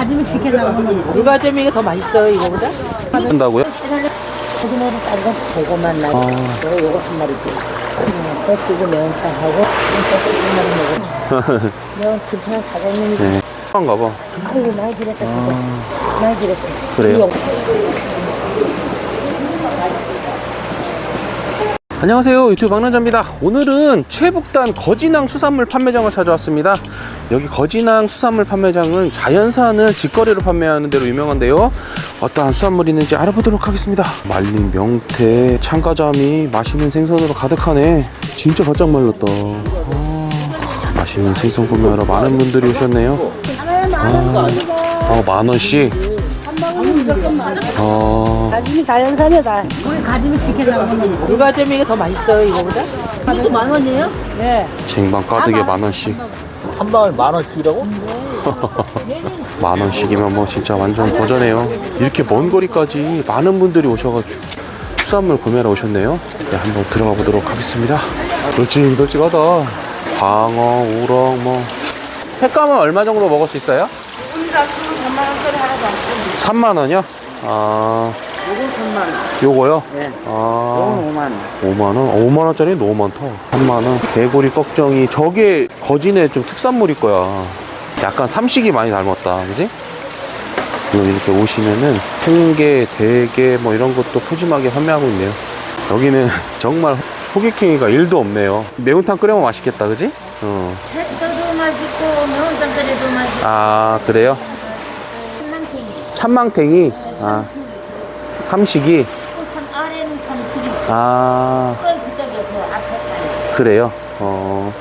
가지면 시켜나가면 불가점이가 더 맛있어요 이거보다? 한다고요? 고기노를 딴건 고구만 나고 요거 요거 한 마리 줘. 뺏기고 매운탕하고 소스 한 마리 먹어. 매운 김치랑 사장님이 네. 한가 봐. 아이고 많이 들었다 진짜. 많이 들었어. 그래요? 안녕하세요. 유튜브 박남자입니다. 오늘은 최북단 거진항 수산물 판매장을 찾아왔습니다. 여기 거진항 수산물 판매장은 자연산을 직거래로 판매하는 데로 유명한데요. 어떠한 수산물이 있는지 알아보도록 하겠습니다. 말린 명태 참가자미 맛있는 생선으로 가득하네. 진짜 바짝 말랐다. 아, 맛있는 생선 구매하러 많은 분들이 오셨네요. 아, 만원씩 아, 가지면 자연산이다. 거기 가지면 시켜나가면 불가점이가 더 맛있어요 이거보다? 이것도 만 원이에요? 네. 쟁반 가득에 만 원씩 한 방울 만 원씩이라고? 만 원씩이면 뭐 진짜 완전 거저네요 이렇게 먼 거리까지 많은 분들이 오셔가지고 수산물 구매하러 오셨네요 네, 한번 들어가 보도록 하겠습니다 널찍널찍하다 광어, 우럭 뭐 횟감은 얼마 정도 먹을 수 있어요? 3만 원이요? 아 요건 3만 원. 요거요? 네. 아 요건 5만 원. 5만 원? 5만 원짜리 너무 많다. 3만 원. 개구리 꺽정이 저게 거진의 좀 특산물일 거야. 약간 삼식이 많이 닮았다, 그지? 이거 이렇게 오시면은 홍게, 대게 뭐 이런 것도 푸짐하게 판매하고 있네요. 여기는 정말 호객행위가 1도 없네요. 매운탕 끓여면 맛있겠다, 그지? 어. 햇 맛있고 매운탕 끓여도 맛있고 아 그래요? 참망탱이. 아 삼식이. 참 아래는 참치기 아 그쪽에 그 앞에 그래요? 어.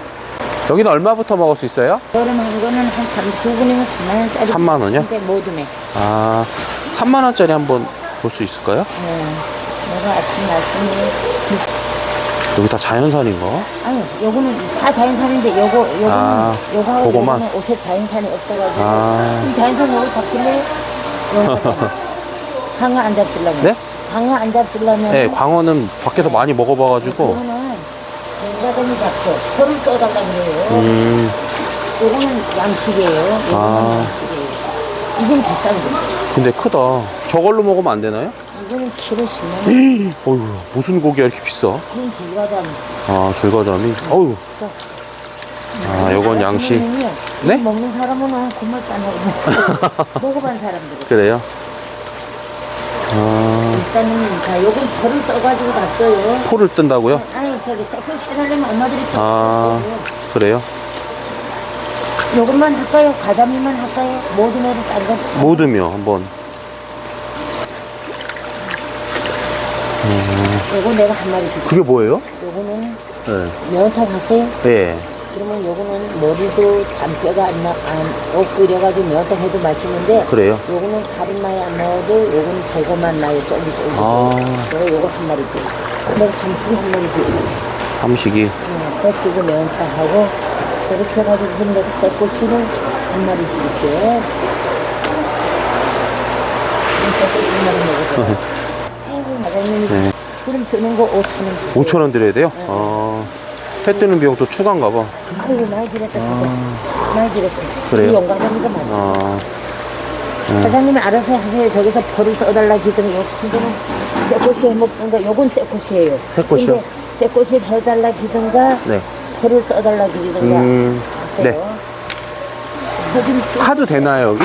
여기는 얼마부터 먹을 수 있어요? 여름 한 거는 한 3, 두 분이면 3만 원짜리 3만 원이요? 이제 모둠에 아, 3만 원짜리 한번 볼 수 있을까요? 네. 내가 아침 말씀이 여기 다 자연산인 거? 아니 요거는 다 자연산인데 요거 요거는 아, 요거하고 그거만? 요거는 옷에 자연산이 없어가지고 아. 이 자연산 요거 다 필래 강어 안 잡으려면 네? 강어 안 잡으려면 네, 광어는 밖에서 많이 먹어봐가지고. 요거는 연가dem이 잡고 소를 떠달라 그래요 음, 요거는 양식이에요 요거는 아. 양식이에요 이건 비싼 거 근데 크다. 저걸로 먹으면 안 되나요? 이거는 키로 10만 원 어휴, 무슨 고기가 이렇게 비싸? 이건 길가담 아, 줄과잠이. 어휴, 아, 요건 양식. 네? 네? 먹는 사람은 정말 안 하고 먹어본 사람들 그래요? 아, 일단은 자 요건 벌을 떠가지고 갔어요 포를 뜬다고요? 아니 저기 세컨 해달라면 엄마들이 또 아, 아. 그래요? 요것만 할까요? 가자미만 할까요? 모든 애를 딴 거 모듬이요, 한번. 요거 내가 한 마리 줄게 그게 뭐예요? 요거는 네. 매운탕 하세요? 네. 그러면 요거는 머리도 잔뼈가 안 나, 안, 없고 이래가지고 매운탕 해도 맛있는데 그래요? 요거는 살인 많이 안 나오고 요거는 대고만 나요 쫄깃쫄깃 아. 요거 요거 한 마리 줄게 내가 삼순 한 마리 줄게 삼식이. 응, 뺏기고 매운탕하고 그렇게 해가지고 그럼 내가 새꼬시를 한 마리 줄게 이 새꼬시 한 마리 먹어줘. 그럼 드는 거 5천원 5천 원 드려야 돼요? 네. 아, 해 뜨는 비용 또 추가인가 봐. 아이고 많이 진짜 많이 들었어 그래요? 이 영광이니까 맛있어 아, 사장님이 알아서 하세요 저기서 벌을 떠달라 기더니 요 이거는 새꼬시 해먹던가 요건 새꼬시예요 새꼬시요? 근데 새꼬시 해달라 기든가 네. 벌을 떠달라 기든가 음, 하세요 네. 카드 되나요, 여기?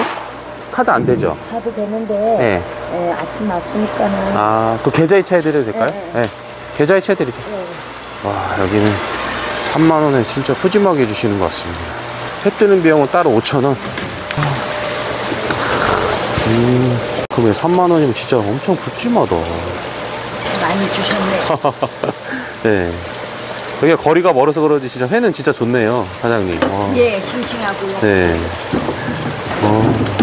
카드 안 되죠? 가도 되는데 네. 예, 아침 맞으니까는 아, 그 계좌 이체 해드려도 될까요? 네, 네. 계좌 이체 해드리죠. 와, 여기는 3만원에 진짜 푸짐하게 해주시는 것 같습니다. 해 뜨는 비용은 따로 5천원. 음, 그러면 3만원이면 진짜 엄청 푸짐하다. 많이 주셨네 네. 여기가 거리가 멀어서 그런지 진짜 회는 진짜 좋네요, 사장님. 와. 예 싱싱하고요 네. 어.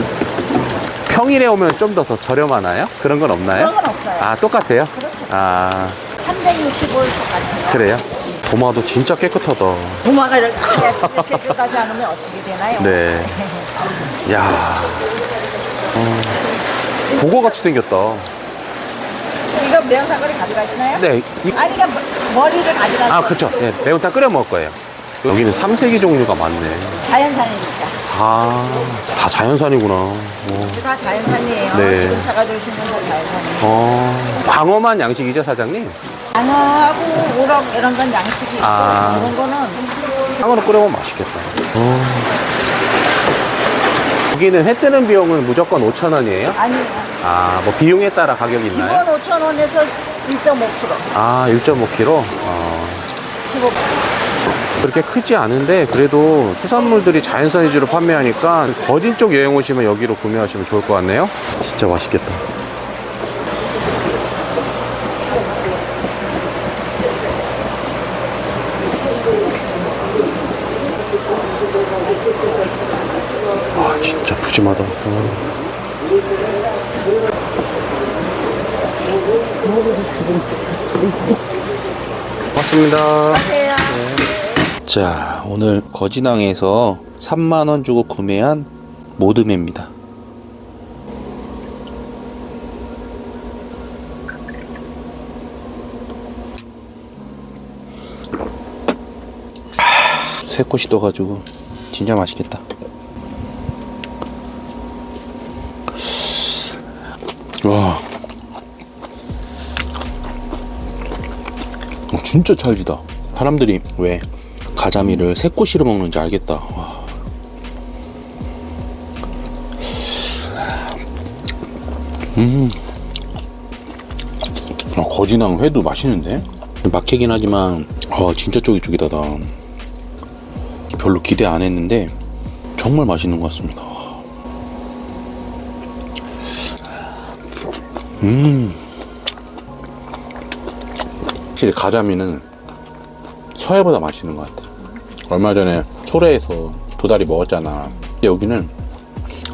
평일에 오면 좀 더 더 저렴하나요? 그런 건 없나요? 그런 건 없어요 아, 똑같아요? 그렇죠 아, 365일 똑같아요 그래요? 도마도 진짜 깨끗하다. 도마가 이렇게 끝까지 않으면 어떻게 되나요? 네. 야 어. 보고같이 생겼다. 이거 매운탕을 가져가시나요? 네. 이- 아니 그냥 머리를 가져가서 아, 그쵸. 네, 매운탕 끓여 먹을 거예요. 여기는 삼색이 종류가 많네. 자연산이니까. 아, 다 자연산이구나. 어. 다 자연산이에요. 네. 지금 사가지고 오신 건다 자연산이에요. 어, 광어만 양식이죠, 사장님? 방어하고 우럭 이런 건 양식이 있고 아. 이런 거는 광어로 끓여보면 맛있겠다. 어. 여기는 회 뜨는 비용은 무조건 5,000원이에요? 아니에요. 아, 뭐 비용에 따라 가격이 있나요? 기본 5,000원에서 1.5kg. 아, 1.5kg? 어. 15. 그렇게 크지 않은데 그래도 수산물들이 자연산 위주로 판매하니까 거진 쪽 여행 오시면 여기로 구매하시면 좋을 것 같네요. 진짜 맛있겠다. 아 진짜 푸짐하다. 어. 고맙습니다. 자, 오늘 거진항에서 3만원 주고 구매한 모듬회입니다. 아, 새꽃이 떠가지고 진짜 맛있겠다. 와. 어, 진짜 찰지다. 사람들이 왜 가자미를 새꼬시로 먹는지 알겠다. 와. 음. 아, 거진항 회도 맛있는데? 막히긴 하지만, 아, 진짜 쫄깃쫄깃하다. 별로 기대 안 했는데, 정말 맛있는 것 같습니다. 음. 가자미는 서해보다 맛있는 것 같아. 얼마 전에 소래에서 도다리 먹었잖아. 여기는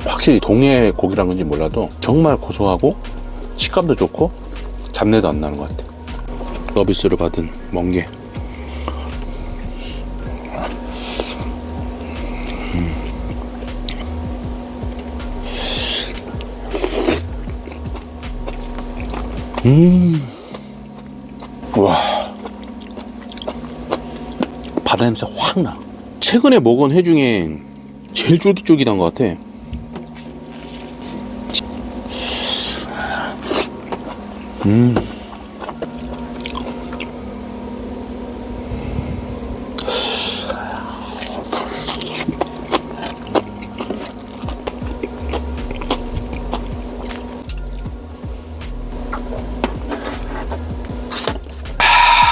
확실히 동해 고기란 건지 몰라도 정말 고소하고 식감도 좋고 잡내도 안 나는 것 같아. 서비스를 받은 멍게. 음. 와. 바다 냄새 확 나. 최근에 먹은 회 중에 제일 쫄깃쫄깃한 것 같아. 음.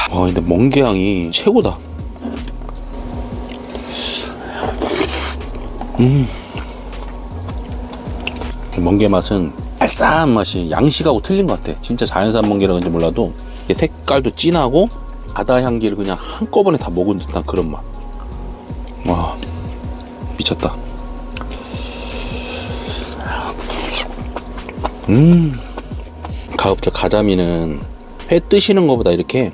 와, 근데 멍게향이 최고다. 음. 멍게 맛은 알싸한 맛이 양식하고 틀린 것 같아. 진짜 자연산 멍게라 그런지 몰라도 색깔도 진하고 바다 향기를 그냥 한꺼번에 다 먹은 듯한 그런 맛. 와, 미쳤다. 음, 가급적 가자미는 회 뜨시는 것보다 이렇게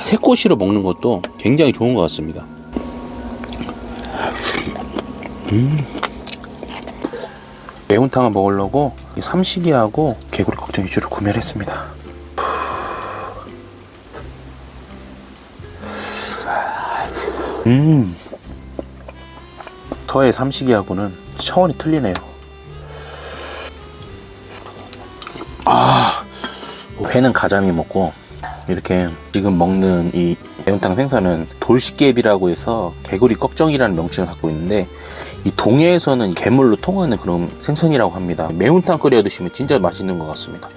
새꼬시로 먹는 것도 굉장히 좋은 것 같습니다. 매운탕을 먹으려고 이 삼식이하고 개구리 걱정 위주로 구매를 했습니다. 음, 서해 삼식이하고는 차원이 틀리네요. 아, 회는 가자미 먹고 이렇게 지금 먹는 이 매운탕 생선은 돌식개비라고 해서 개구리 꺽정이라는 명칭을 갖고 있는데 이 동해에서는 괴물로 통하는 그런 생선이라고 합니다. 매운탕 끓여 드시면 진짜 맛있는 것 같습니다.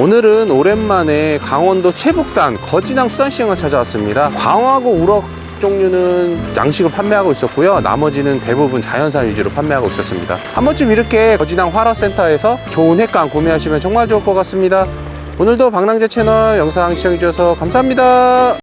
오늘은 오랜만에 강원도 최북단 거진항 수산시장을 찾아왔습니다. 광어하고 우럭 종류는 양식을 판매하고 있었고요. 나머지는 대부분 자연산 위주로 판매하고 있었습니다. 한 번쯤 이렇게 거진항 활어센터에서 좋은 횟감 구매하시면 정말 좋을 것 같습니다. 오늘도 방랑제 채널 영상 시청해주셔서 감사합니다.